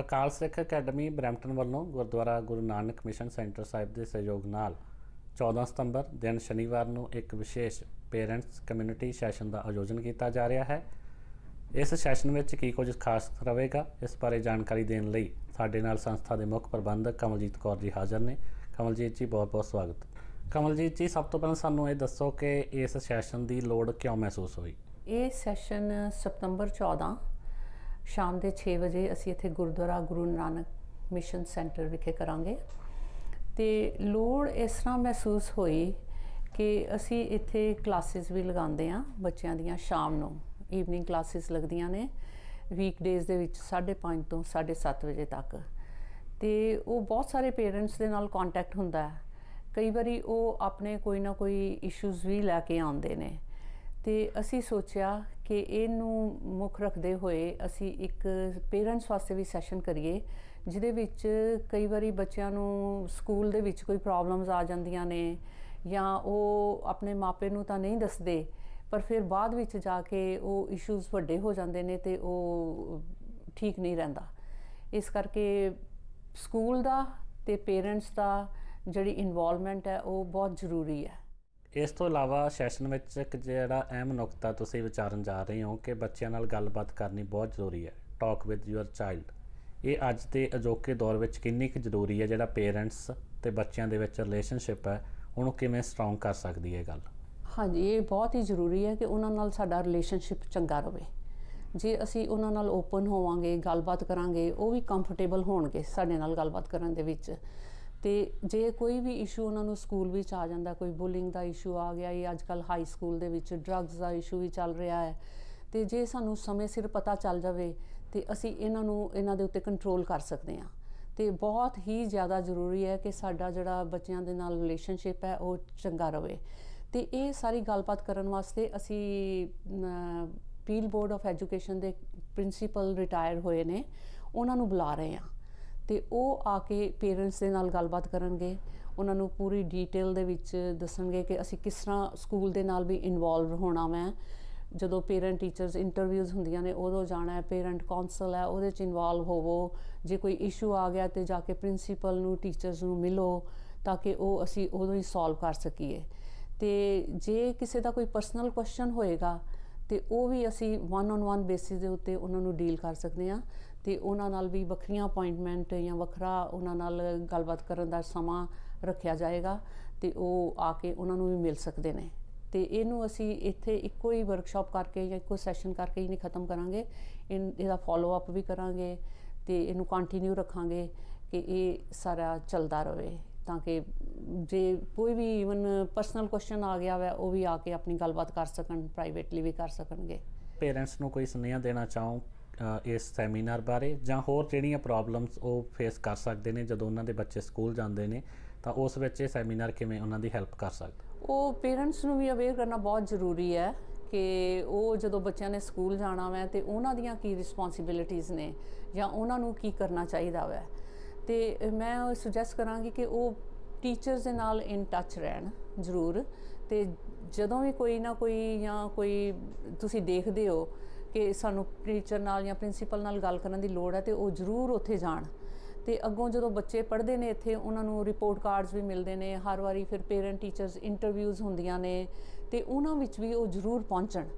ਅਕਾਲ ਸਿੱਖ academy Brampton ਵੱਲੋਂ Gurdwara Guru Nanak mission centre Sahib ਦੇ ਸਹਿਯੋਗ ਨਾਲ 14 ਸਤੰਬਰ ਦਿਨ ਸ਼ਨੀਵਾਰ ਨੂੰ ਇੱਕ ਵਿਸ਼ੇਸ਼ ਪੇਰੈਂਟਸ ਕਮਿਊਨਿਟੀ ਸੈਸ਼ਨ ਦਾ ਆਯੋਜਨ ਕੀਤਾ ਜਾ ਰਿਹਾ ਹੈ। ਇਸ ਸੈਸ਼ਨ ਵਿੱਚ ਕੀ ਕੁਝ ਖਾਸ ਰਹੇਗਾ, ਇਸ ਬਾਰੇ ਜਾਣਕਾਰੀ ਦੇਣ ਲਈ ਸਾਡੇ ਨਾਲ ਸੰਸਥਾ ਦੇ ਮੁੱਖ ਪ੍ਰਬੰਧਕ ਕਮਲਜੀਤ ਕੌਰ ਜੀ ਹਾਜ਼ਰ ਨੇ। ਕਮਲਜੀਤ ਜੀ, ਬਹੁਤ ਬਹੁਤ ਸਵਾਗਤ। ਕਮਲਜੀਤ ਜੀ, ਸਭ ਤੋਂ ਪਹਿਲਾਂ ਸਾਨੂੰ ਇਹ ਦੱਸੋ ਕਿ ਇਸ ਸੈਸ਼ਨ ਦੀ ਲੋੜ ਕਿਉਂ ਮਹਿਸੂਸ ਹੋਈ? ਇਹ ਸੈਸ਼ਨ ਸਤੰਬਰ 14 ਸ਼ਾਮ ਦੇ 6 ਵਜੇ ਅਸੀਂ ਇੱਥੇ ਗੁਰਦੁਆਰਾ ਗੁਰੂ ਨਾਨਕ ਮਿਸ਼ਨ ਸੈਂਟਰ ਵਿਖੇ ਕਰਾਂਗੇ। ਤੇ ਲੋੜ ਇਸ ਤਰ੍ਹਾਂ ਮਹਿਸੂਸ ਹੋਈ ਕਿ ਅਸੀਂ ਇੱਥੇ ਕਲਾਸਿਸ ਵੀ ਲਗਾਉਂਦੇ ਆ ਬੱਚਿਆਂ ਦੀਆਂ ਸ਼ਾਮ ਨੂੰ। ਈਵਨਿੰਗ ਕਲਾਸਿਸ ਲੱਗਦੀਆਂ ਨੇ ਵੀਕਡੇਜ਼ ਦੇ ਵਿੱਚ 5:30 ਤੋਂ 7:30 ਵਜੇ ਤੱਕ। ਤੇ ਉਹ ਬਹੁਤ ਸਾਰੇ ਪੇਰੈਂਟਸ ਦੇ ਨਾਲ ਕੰਟੈਕਟ ਹੁੰਦਾ ਹੈ। ਕਈ ਵਾਰੀ ਉਹ ਆਪਣੇ ਕੋਈ ਨਾ ਕੋਈ ਇਸ਼ੂਜ਼ ਵੀ ਲੈ ਕੇ ਆਉਂਦੇ ਨੇ। ਤੇ ਅਸੀਂ ਸੋਚਿਆ ਕਿ ਇਹਨੂੰ ਮੁੱਖ ਰੱਖਦੇ ਹੋਏ ਅਸੀਂ ਇੱਕ ਪੇਰੈਂਟਸ ਵਾਸਤੇ ਵੀ ਸੈਸ਼ਨ ਕਰੀਏ, ਜਿਹਦੇ ਵਿੱਚ ਕਈ ਵਾਰੀ ਬੱਚਿਆਂ ਨੂੰ ਸਕੂਲ ਦੇ ਵਿੱਚ ਕੋਈ ਪ੍ਰੋਬਲਮਸ ਆ ਜਾਂਦੀਆਂ ਨੇ ਜਾਂ ਉਹ ਆਪਣੇ ਮਾਪੇ ਨੂੰ ਤਾਂ ਨਹੀਂ ਦੱਸਦੇ, ਪਰ ਫਿਰ ਬਾਅਦ ਵਿੱਚ ਜਾ ਕੇ ਉਹ ਇਸ਼ੂਜ਼ ਵੱਡੇ ਹੋ ਜਾਂਦੇ ਨੇ ਤੇ ਉਹ ਠੀਕ ਨਹੀਂ ਰਹਿੰਦਾ। ਇਸ ਕਰਕੇ ਸਕੂਲ ਦਾ ਤੇ ਪੇਰੈਂਟਸ ਦਾ ਜਿਹੜੀ ਇਨਵੋਲਵਮੈਂਟ ਹੈ ਉਹ ਬਹੁਤ ਜ਼ਰੂਰੀ ਹੈ। ਇਸ ਤੋਂ ਇਲਾਵਾ ਸੈਸ਼ਨ ਵਿੱਚ ਇੱਕ ਜਿਹੜਾ ਅਹਿਮ ਨੁਕਤਾ ਤੁਸੀਂ ਵਿਚਾਰਨ ਜਾ ਰਹੇ ਹੋ ਕਿ ਬੱਚਿਆਂ ਨਾਲ ਗੱਲਬਾਤ ਕਰਨੀ ਬਹੁਤ ਜ਼ਰੂਰੀ ਹੈ ਟਾਕ ਵਿਦ ਯੂਅਰ ਚਾਈਲਡ ਇਹ ਅੱਜ ਦੇ ਅਜੋਕੇ ਦੌਰ ਵਿੱਚ ਕਿੰਨੀ ਕੁ ਜ਼ਰੂਰੀ ਹੈ ਜਿਹੜਾ ਪੇਰੈਂਟਸ ਤੇ ਬੱਚਿਆਂ ਦੇ ਵਿੱਚ ਰਿਲੇਸ਼ਨਸ਼ਿਪ ਹੈ, ਉਹਨੂੰ ਕਿਵੇਂ ਸਟਰੋਂਗ ਕਰ ਸਕਦੀ ਹੈ ਗੱਲ? ਹਾਂਜੀ, ਇਹ ਬਹੁਤ ਹੀ ਜ਼ਰੂਰੀ ਹੈ ਕਿ ਉਹਨਾਂ ਨਾਲ ਸਾਡਾ ਰਿਲੇਸ਼ਨਸ਼ਿਪ ਚੰਗਾ ਰਹੇ। ਜੇ ਅਸੀਂ ਉਹਨਾਂ ਨਾਲ ਓਪਨ ਹੋਵਾਂਗੇ, ਗੱਲਬਾਤ ਕਰਾਂਗੇ, ਉਹ ਵੀ ਕੰਫਰਟੇਬਲ ਹੋਣਗੇ ਸਾਡੇ ਨਾਲ ਗੱਲਬਾਤ ਕਰਨ ਦੇ ਵਿੱਚ। ਤੇ ਜੇ ਕੋਈ ਵੀ ਇਸ਼ੂ ਉਹਨਾਂ ਨੂੰ ਸਕੂਲ ਵਿੱਚ ਆ ਜਾਂਦਾ, ਕੋਈ ਬੁਲਿੰਗ ਦਾ ਇਸ਼ੂ ਆ ਗਿਆ ਜਾਂ ਅੱਜਕੱਲ ਹਾਈ ਸਕੂਲ ਦੇ ਵਿੱਚ ਡਰੱਗਸ ਦਾ ਇਸ਼ੂ ਵੀ ਚੱਲ ਰਿਹਾ ਹੈ, ਤੇ ਜੇ ਸਾਨੂੰ ਸਮੇਂ ਸਿਰ ਪਤਾ ਚੱਲ ਜਾਵੇ ਤੇ ਅਸੀਂ ਇਹਨਾਂ ਨੂੰ, ਇਹਨਾਂ ਦੇ ਉੱਤੇ ਕੰਟਰੋਲ ਕਰ ਸਕਦੇ ਹਾਂ। ਤੇ ਬਹੁਤ ਹੀ ਜ਼ਿਆਦਾ ਜ਼ਰੂਰੀ ਹੈ ਕਿ ਸਾਡਾ ਜਿਹੜਾ ਬੱਚਿਆਂ ਦੇ ਨਾਲ ਰਿਲੇਸ਼ਨਸ਼ਿਪ ਹੈ, ਉਹ ਚੰਗਾ ਰਵੇ ਤੇ ਇਹ ਸਾਰੀ ਗੱਲਬਾਤ ਕਰਨ ਵਾਸਤੇ ਅਸੀਂ ਪੀਲ ਬੋਰਡ ਆਫ ਐਜੂਕੇਸ਼ਨ ਦੇ ਪ੍ਰਿੰਸੀਪਲ ਰਿਟਾਇਰ ਹੋਏ ਨੇ, ਉਹਨਾਂ ਨੂੰ ਬੁਲਾ ਰਹੇ ਹਾਂ। ਤੇ ਉਹ ਆ ਕੇ ਪੇਰੈਂਟਸ ਦੇ ਨਾਲ ਗੱਲਬਾਤ ਕਰਨਗੇ। ਉਹਨਾਂ ਨੂੰ ਪੂਰੀ ਡੀਟੇਲ ਦੇ ਵਿੱਚ ਦੱਸਣਗੇ ਕਿ ਅਸੀਂ ਕਿਸ ਤਰ੍ਹਾਂ ਸਕੂਲ ਦੇ ਨਾਲ ਵੀ ਇਨਵੋਲਵ ਹੋਣਾ ਮੈਂ ਜਦੋਂ ਪੇਰੈਂਟ ਟੀਚਰਸ ਇੰਟਰਵਿਊਜ਼ ਹੁੰਦੀਆਂ ਨੇ, ਉਦੋਂ ਜਾਣਾ ਹੈ ਪੇਰੈਂਟ ਕਾਉਂਸਲ ਹੈ, ਉਹਦੇ ਚ ਇਨਵੋਲਵ ਹੋਵੋ। ਜੇ ਕੋਈ ਇਸ਼ੂ ਆ ਗਿਆ ਤੇ ਜਾ ਕੇ ਪ੍ਰਿੰਸੀਪਲ ਨੂੰ ਟੀਚਰਸ ਨੂੰ ਮਿਲੋ ਤਾਂ ਕਿ ਉਹ ਅਸੀਂ ਉਦੋਂ ਹੀ ਸੋਲਵ ਕਰ ਸਕੀਏ। ਤੇ ਜੇ ਕਿਸੇ ਦਾ ਕੋਈ ਪਰਸਨਲ ਕੁਐਸਚਨ ਹੋਏਗਾ ਤੇ ਉਹ ਵੀ ਅਸੀਂ ਵਨ ਔਨ ਵਨ ਬੇਸਿਸ ਦੇ ਉੱਤੇ ਉਹਨਾਂ ਨੂੰ ਡੀਲ ਕਰ ਸਕਦੇ ਹਾਂ ਤੇ ਉਹਨਾਂ ਨਾਲ ਵੀ ਵੱਖਰੀਆਂ ਅਪਾਇੰਟਮੈਂਟ ਜਾਂ ਵੱਖਰਾ ਉਹਨਾਂ ਨਾਲ ਗੱਲਬਾਤ ਕਰਨ ਦਾ ਸਮਾਂ ਰੱਖਿਆ ਜਾਏਗਾ ਤੇ ਉਹ ਆ ਕੇ ਉਹਨਾਂ ਨੂੰ ਵੀ ਮਿਲ ਸਕਦੇ ਨੇ। ਤੇ ਇਹਨੂੰ ਅਸੀਂ ਇੱਥੇ ਇੱਕੋ ਹੀ ਵਰਕਸ਼ਾਪ ਕਰਕੇ ਜਾਂ ਇੱਕੋ ਸੈਸ਼ਨ ਕਰਕੇ ਹੀ ਨਹੀਂ ਖਤਮ ਕਰਾਂਗੇ। ਇਹਦਾ ਫਾਲੋ ਅਪ ਵੀ ਕਰਾਂਗੇ ਤੇ ਇਹਨੂੰ ਕੰਟੀਨਿਊ ਰੱਖਾਂਗੇ ਕਿ ਇਹ ਸਾਰਾ ਚੱਲਦਾ ਰਹੇ। ਤਾਂ ਕਿ ਜੇ ਕੋਈ ਵੀ ਇਵਨ ਪਰਸਨਲ ਕੁਐਸਚਨ ਆ ਗਿਆ ਵਾ ਉਹ ਵੀ ਆ ਕੇ ਆਪਣੀ ਗੱਲਬਾਤ ਕਰ ਸਕਣ ਪ੍ਰਾਈਵੇਟਲੀ ਵੀ ਕਰ ਸਕਣਗੇ। ਪੇਰੈਂਟਸ ਨੂੰ ਕੋਈ ਸੁਨੇਹਾ ਦੇਣਾ ਚਾਹੋ ਇਸ ਸੈਮੀਨਾਰ ਬਾਰੇ? ਜਾਂ ਹੋਰ ਜਿਹੜੀਆਂ ਪ੍ਰੋਬਲਮਸ ਉਹ ਫੇਸ ਕਰ ਸਕਦੇ ਨੇ ਜਦੋਂ ਉਹਨਾਂ ਦੇ ਬੱਚੇ ਸਕੂਲ ਜਾਂਦੇ ਨੇ ਤਾਂ ਉਸ ਵਿੱਚ ਇਹ ਸੈਮੀਨਾਰ ਕਿਵੇਂ ਉਹਨਾਂ ਦੀ ਹੈਲਪ ਕਰ ਸਕਦਾ? ਉਹ ਪੇਰੈਂਟਸ ਨੂੰ ਵੀ ਅਵੇਅਰ ਕਰਨਾ ਬਹੁਤ ਜ਼ਰੂਰੀ ਹੈ ਕਿ ਉਹ ਜਦੋਂ ਬੱਚਿਆਂ ਨੇ ਸਕੂਲ ਜਾਣਾ ਵੈ ਤੇ ਉਹਨਾਂ ਦੀਆਂ ਕੀ ਰਿਸਪੌਂਸਿਬਿਲਿਟੀਆਂ ਨੇ ਜਾਂ ਉਹਨਾਂ ਨੂੰ ਕੀ ਕਰਨਾ ਚਾਹੀਦਾ ਵੈ। ਤੇ ਮੈਂ ਉਹ ਸੁਜੈਸਟ ਕਰਾਂਗੀ ਕਿ ਉਹ ਟੀਚਰਸ ਦੇ ਨਾਲ ਇਨ ਟੱਚ ਰਹਿਣ, ਜ਼ਰੂਰ। ਤੇ ਜਦੋਂ ਵੀ ਕੋਈ ਨਾ ਕੋਈ ਜਾਂ ਕੋਈ ਤੁਸੀਂ ਦੇਖਦੇ ਹੋ ਕਿ ਸਾਨੂੰ ਟੀਚਰ ਨਾਲ ਜਾਂ ਪ੍ਰਿੰਸੀਪਲ ਨਾਲ ਗੱਲ ਕਰਨ ਦੀ ਲੋੜ ਹੈ ਤੇ ਉਹ ਜ਼ਰੂਰ ਉੱਥੇ ਜਾਣ। ਤੇ ਅੱਗੋਂ ਜਦੋਂ ਬੱਚੇ ਪੜ੍ਹਦੇ ਨੇ ਇੱਥੇ, ਉਹਨਾਂ ਨੂੰ ਰਿਪੋਰਟ ਕਾਰਡਸ ਵੀ ਮਿਲਦੇ ਨੇ, ਹਰ ਵਾਰੀ ਫਿਰ ਪੇਰੈਂਟ ਟੀਚਰਸ ਇੰਟਰਵਿਊਜ਼ ਹੁੰਦੀਆਂ ਨੇ ਤੇ ਉਹਨਾਂ ਵਿੱਚ ਵੀ ਉਹ ਜ਼ਰੂਰ ਪਹੁੰਚਣ।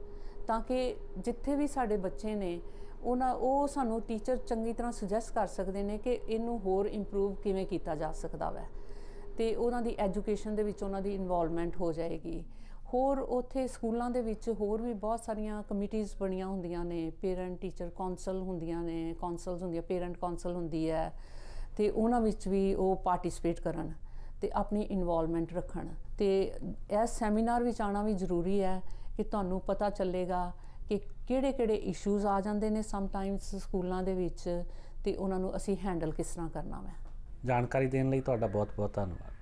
ਤਾਂ ਕਿ ਜਿੱਥੇ ਵੀ ਸਾਡੇ ਬੱਚੇ ਨੇ ਉਹਨਾਂ, ਉਹ ਸਾਨੂੰ ਟੀਚਰ ਚੰਗੀ ਤਰ੍ਹਾਂ ਸੁਜੈਸਟ ਕਰ ਸਕਦੇ ਨੇ ਕਿ ਇਹਨੂੰ ਹੋਰ ਇੰਪਰੂਵ ਕਿਵੇਂ ਕੀਤਾ ਜਾ ਸਕਦਾ ਵੈ। ਤੇ ਉਹਨਾਂ ਦੀ ਐਜੂਕੇਸ਼ਨ ਦੇ ਵਿੱਚ ਉਹਨਾਂ ਦੀ ਇਨਵੋਲਵਮੈਂਟ ਹੋ ਜਾਏਗੀ। ਹੋਰ ਉੱਥੇ ਸਕੂਲਾਂ ਦੇ ਵਿੱਚ ਹੋਰ ਵੀ ਬਹੁਤ ਸਾਰੀਆਂ ਕਮਿਟੀਆਂ ਬਣੀਆਂ ਹੁੰਦੀਆਂ ਨੇ। ਪੇਰੈਂਟ ਟੀਚਰ ਕਾਉਂਸਲ ਹੁੰਦੀਆਂ ਨੇ ਕਾਉਂਸਲਸ ਹੁੰਦੀਆਂ ਪੇਰੈਂਟ ਕਾਉਂਸਲ ਹੁੰਦੀ ਹੈ। ਤੇ ਉਹਨਾਂ ਵਿੱਚ ਵੀ ਉਹ ਪਾਰਟਿਸਿਪੇਟ ਕਰਨ ਤੇ ਆਪਣੀ ਇਨਵੋਲਵਮੈਂਟ ਰੱਖਣ। ਤੇ ਇਸ ਸੈਮੀਨਾਰ ਵਿੱਚ ਆਣਾ ਵੀ ਜ਼ਰੂਰੀ ਹੈ ਕਿ ਤੁਹਾਨੂੰ ਪਤਾ ਚੱਲੇਗਾ ਕਿ ਕਿਹੜੇ ਕਿਹੜੇ ਇਸ਼ੂਜ਼ ਆ ਜਾਂਦੇ ਨੇ ਸਮ ਟਾਈਮਸ ਸਕੂਲਾਂ ਦੇ ਵਿੱਚ ਤੇ ਉਹਨਾਂ ਨੂੰ ਅਸੀਂ ਹੈਂਡਲ ਕਿਸ ਤਰ੍ਹਾਂ ਕਰਨਾ ਹੈ ਜਾਣਕਾਰੀ ਦੇਣ ਲਈ ਤੁਹਾਡਾ ਬਹੁਤ ਬਹੁਤ ਧੰਨਵਾਦ।